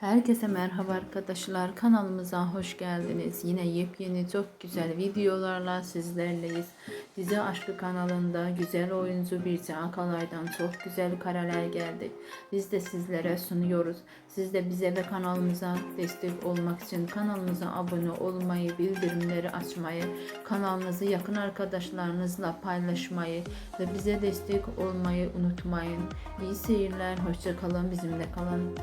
Herkese merhaba arkadaşlar. Kanalımıza hoş geldiniz. Yine yepyeni çok güzel videolarla sizlerleyiz. Dizi Aşkı kanalında güzel oyuncu Birce Akalay'dan çok güzel kareler geldi. Biz de sizlere sunuyoruz. Siz de bize ve kanalımıza destek olmak için kanalımıza abone olmayı, bildirimleri açmayı, kanalımızı yakın arkadaşlarınızla paylaşmayı ve bize destek olmayı unutmayın. İyi seyirler, hoşçakalın bizimle kalın.